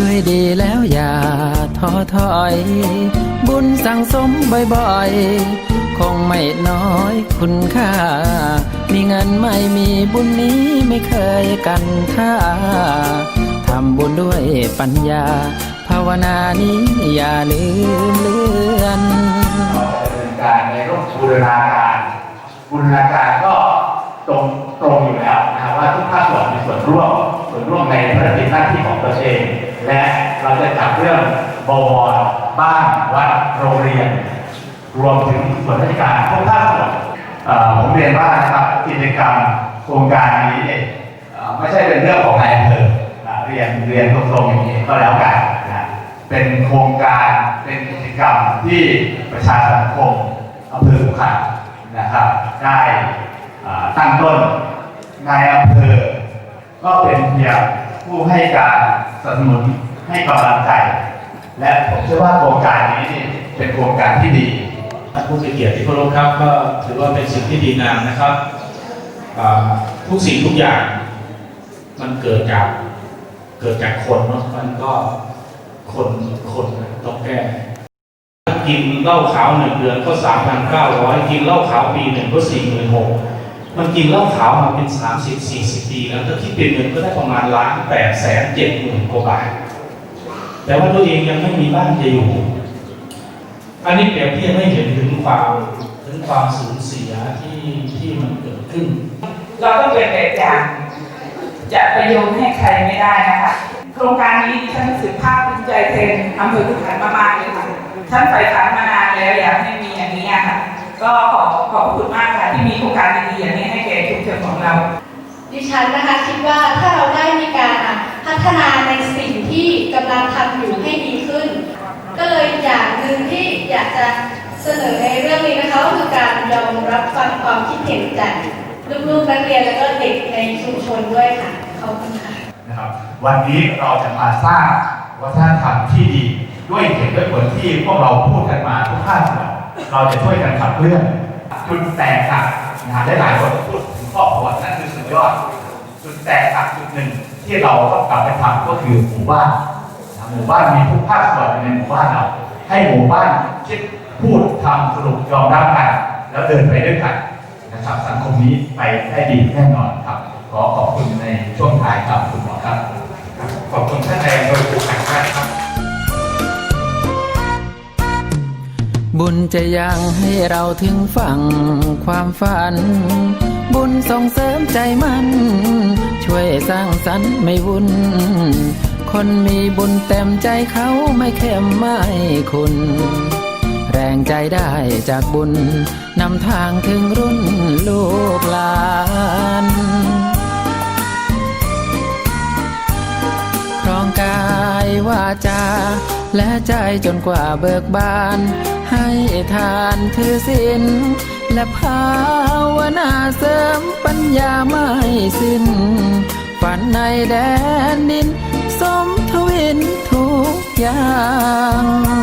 ด้วยดีแล้วอย่าท้อถอย บุญสั่งสมบ่อยๆ คงไม่น้อยคุณค่า มีเงินไม่มีบุญนี้ไม่เคยกันค่าทำบุญด้วยปัญญา ภาวนานี้อย่าลืมเลือนเราจะดำเนินการในเรื่องบูรณาการบูรณาการก็ตรงตรงอยู่แล้วนะครับว่าทุกภาคส่วนมีส่วนร่วม วนร่วมในภารกิจหน้าที่ของตัวเอง และเราจะจับเรื่องบวรบ้านวัดโรงเรียน รวมถึงส่วนราชการทุกภาคส่วนผมเรียนว่านะครับกิจกรรมโครงการนี้เนี่ยไม่ใช่เป็นเรื่องของนายอำเภอเรียนเรียนตรงๆอย่างนี้ก็แล้วกันนะเป็นโครงการเป็นกิจกรรมที่ประชาสังคมอำเภอขุขันนะครับ ได้ตั้งต้นนายอำเภอ ก็เป็นเพียงผู้ให้การสนับสนุนให้กำลังใจ และผมเชื่อว่าโครงการนี้นี่เป็นโครงการที่ดีท่านผู้มีเกียรติที่เคารพครับก็ถือว่าเป็นสิ่งที่ดีงามนะครับทุกสิ่งทุกอย่างมันเกิดจากเกิดจากคนเนาะมันก็คนคนต้องแก้กินเหล้าขาวหนึ่งเดือนก็สามพันเก้าร้อยกินเหล้าขาวปีหนึ่งก็สี่หมื่นหก มันกินเหล้าขาวมาเป็นสามสิบสี่สิบปีแล้วถ้าคิดเป็นเงินก็ได้ประมาณล้านแปดแสนเจ็ดหมื่นกว่าบาท แต่ว่าตัวเองยังไม่มีบ้านจะอยู่ อันนี้เปรียบเทียบให้เห็นถึงความถึงความสูญเสียที่ที่มันเกิดขึ้น เราต้องเป็นแบบอย่างจะประโยชน์ให้ใครไม่ได้นะคะโครงการนี้ดิฉันรู้สึกภาคภูมิใจแทนอำเภอขุนหารมากๆเลยค่ะท่านใฝ่ฝันมานานแล้วอยากให้มีอย่างนี้ค่ะ ก็ขอขอบคุณมากค่ะที่มีโครงการดีๆอย่างนี้ให้แก่ชุมชนของเรา ดิฉันนะคะคิดว่าถ้าเราได้มีการอะพัฒนาในสิ่งที่กำลังทำอยู่ให้ดีขึ้น ก็เลยอย่างหนึ่งที่อยากจะเสนอในเรื่องนี้นะคะก็คือการยอมรับฟังความคิดเห็นจากลูกๆนักเรียนและก็เด็กในชุมชนด้วยค่ะขอบคุณค่ะนะครับวันนี้เราจะมาสร้างวัฒนธรรมที่ดี ด้วยเหตุด้วยผลที่พวกเราพูดกันมาทุกภาคส่วน เราจะช่วยกันขับเคลื่อนจุดแตกหักนะครับได้หลายคนพูดถึงครอบครัวนั่นคือสุดยอดจุดแตกหักจุดหนึ่งที่เราต้องกลับไปทำก็คือหมู่บ้านหมู่บ้านมีทุกภาคส่วนในหมู่บ้านเรา ให้หมู่บ้านคิดพูดทำสรุปยอมรับกันแล้วเดินไปด้วยกันนะครับสังคมนี้ไปได้ดีแน่นอนครับ ขอขอบคุณในช่วงท้ายครับคุณหมอครับ ขอบคุณท่านนายอำเภอ บุญจะยังให้เราถึงฝั่งความฝัน บุญส่งเสริมใจมัน ช่วยสร้างสรรค์ไม่วุ่น คนมีบุญเต็มใจเขาไม่เข้มไม่คุณ แรงใจได้จากบุญนำทางถึงรุ่นลูก และใจจนกว่าเบิกบาน ให้ทานถือศีลและภาวนาเสริมปัญญาไม่สิ้น ฝันในแดนดิน สมทวินทุกอย่าง